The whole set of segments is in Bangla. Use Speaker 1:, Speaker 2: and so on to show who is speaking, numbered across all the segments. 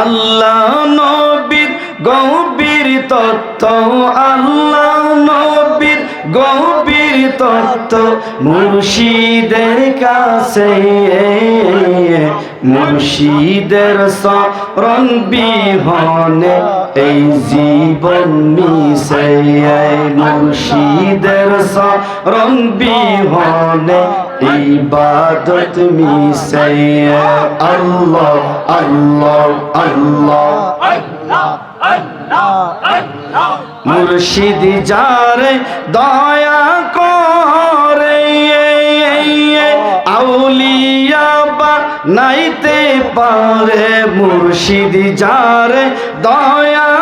Speaker 1: আল্লাহ নবীর গভীর তত্ত্ব, আল্লাহ নবীর গভীর তত্ত্ব মুর্শিদের কাছে, মুর্শিদের শরণ বিহনে এই জীবন মিশে, মুর্শিদের শরণ বিহনে ইবাদত মিশে আল্লাহ আল্লাহ আল্লাহ। মুর্শিদ যারে দয়া করে, আউলিয়া বা নাইতে পারে। মুর্শিদ যারে দয়া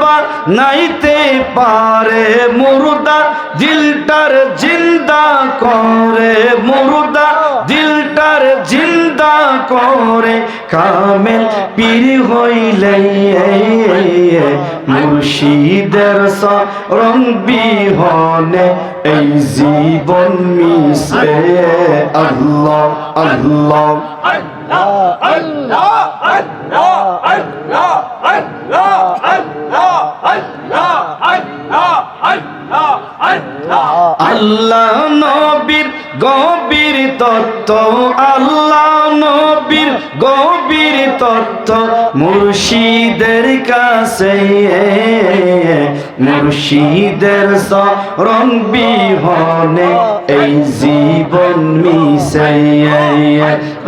Speaker 1: বা নাইতে পারে মুরুদা দিলটার জিন্দা করে মুরুদা দিলটার জিন্দা করে কামেল পীর হইলে মুর্শিদের রং বিহনে এই জীবন মিশে আল্লাহ আল্লাহ। আল্লাহ নবীর গভীর তত্ত্ব, আল্লাহ নবীর গভীর তত্ত্ব মুর্শিদের কাছে। মুর্শিদের শরণ বিহনে এই জীবন মিশে।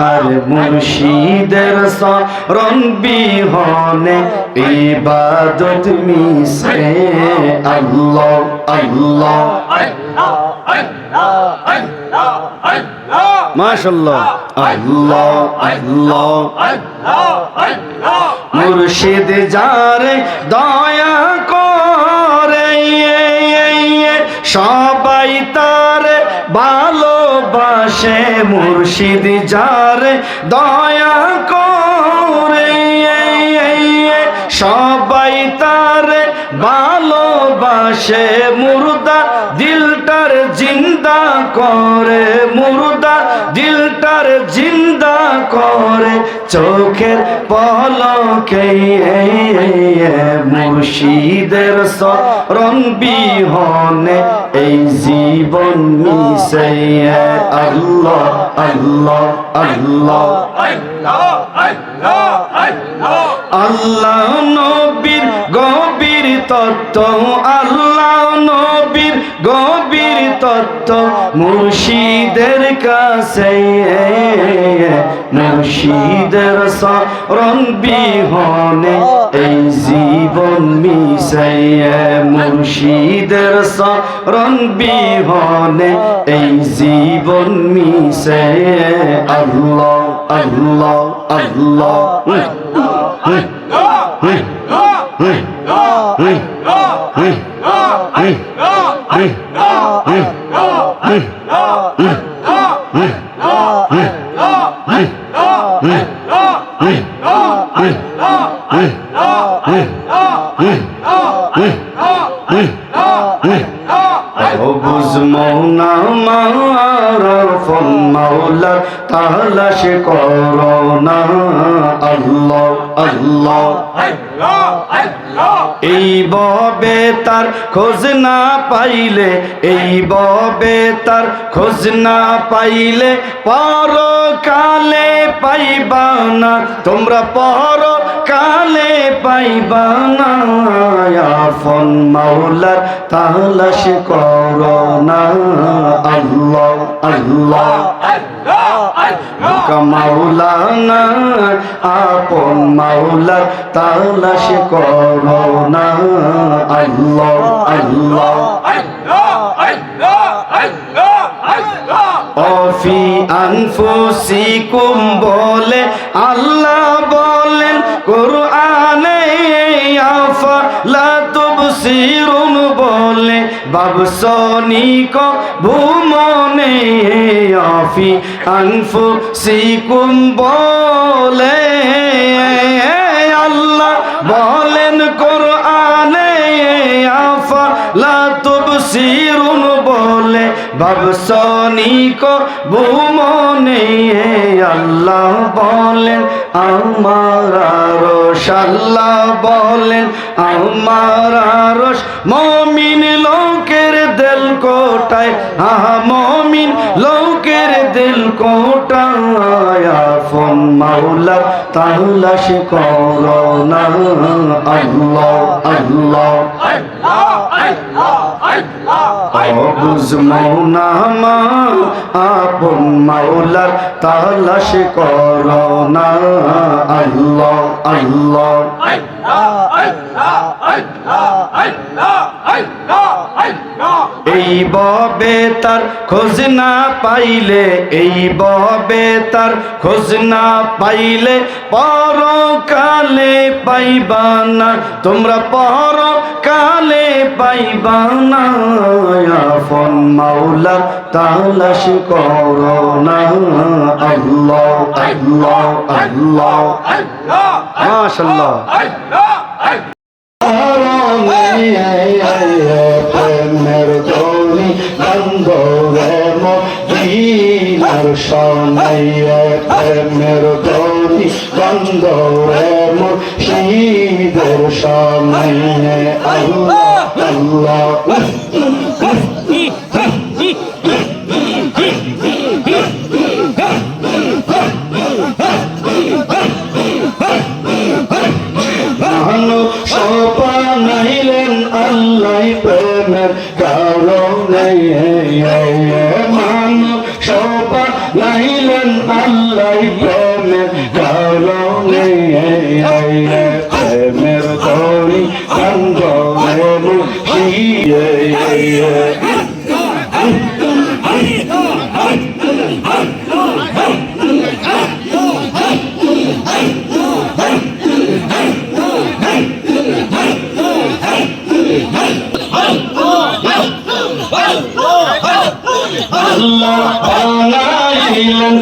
Speaker 1: আর মুর্শিদের শরণ বিহনে ইবাদত মিশে। আল্লাহ আল্লাহ আল্লাহ আল্লাহ আল্লাহ। মুর্শিদ যারে দয়া করে সবাই তার ভালোবাসে। মুর্শিদ যারে দয়া করে ভালোবাসে মুর্দা দিলটার জিন্দা করে মুর্দা দিলটার জিন্দা করে চোখের পলকে মুর্শিদের শরণ বিহনে এই জীবন মিশে আল্লাহ আল্লাহ আল্লাহ। আল্লাহ নবীর গভীর তত্ত্ব, আল্লাহ নবীর গভীর তত্ত্ব, মুর্শিদের কাছে মুর্শিদের শরণ বিহনে এই জীবন মিশে মুর্শিদের শরণ বিহনে এই জীবন মিশে আল্লাহ আল্লাহ আল্লাহ অবুজ মৌনা মার ফন মাওলা তালাশ করোনা আল্লাহ আল্লাহ। এই ববে তার খোঁজ না পাইলে, এই ববে তার খোঁজ না পাইলে পর কালে পাইবা না। তোমরা পর কালে না। ফন মাওলার তালাশ করো না। আল্লাহ আল্লাহ মাওলানা, আপন মাওলা, তালাশ করো না। আল্লাহ আল্লাহ অফি আনফুসিকুম বলে, আল্লাহ বলেন, কোরআনে আফালা তুবসিরুন বলে বাবসনিক ভুমনে আফি আনফু সিকুম বলে আল্লাহ বলেন তুবসিরুন বলে ভাবসনিক ভুমনে আল্লাহ বলেন, আমার আরশ আল্লাহ বলেন, আমার আরশ মমিন লোকের দিল কোটায়, আহা মমিন লোকের দিল কোটায় আফন মাওলা তালাশ করোনা আল্লাহ আল্লাহ। অবুজ মৌনামা আপন মাওলার তালাশ করোনা আল্লাহ আল্লাহ। এই ববে তার খোঁজ না পাইলে, এই ববে তার খোঁজ না পাইলে পরকালে পাইবা না। তোমরা পরকালে পাইবা না। আপন মাওলা তালাশ করো না। আল্লাহ আল্লাহ আল্লাহ। মাশাআল্লাহ। প্রেমের রে মুর্শিদের সনাইয়ে আল্লাহ আল্লাহ ভালো সপানাইলেন আল্লাহ প্রেমের কারণে মান সপানাইলেন আল্লাহ প্রেমের কারণে প্রেমের দড়ি কান্দরে মুখিয়ে আল্লাহ বানাইলেন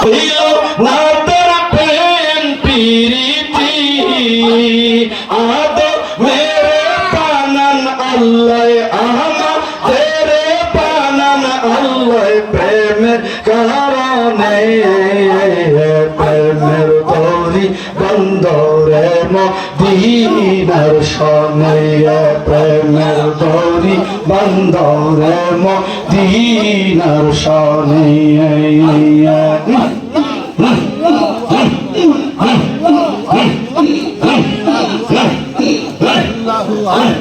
Speaker 1: হইল না বন্ধ রে মদিনার সনে প্রেমের দরি বন্দরে মদিনার মদিনার আল্লাহু মানব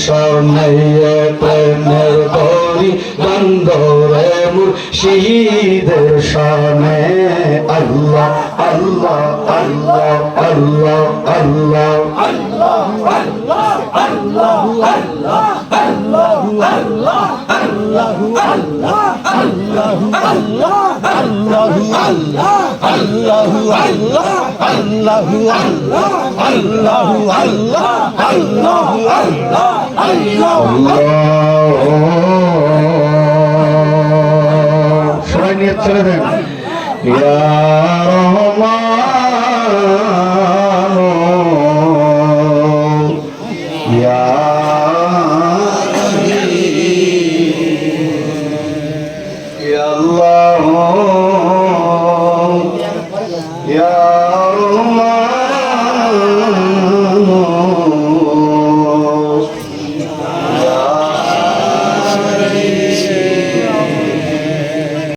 Speaker 1: সামনে প্রেমের দ্বন্দ্ব রে মুর্শিদের সামনে আল্লাহ আল্লাহ আল্লাহ আল্লাহ আল্লাহ সবাই নিয়ে ছেড়ে দেন ইয়া আল্লাহ ইয়া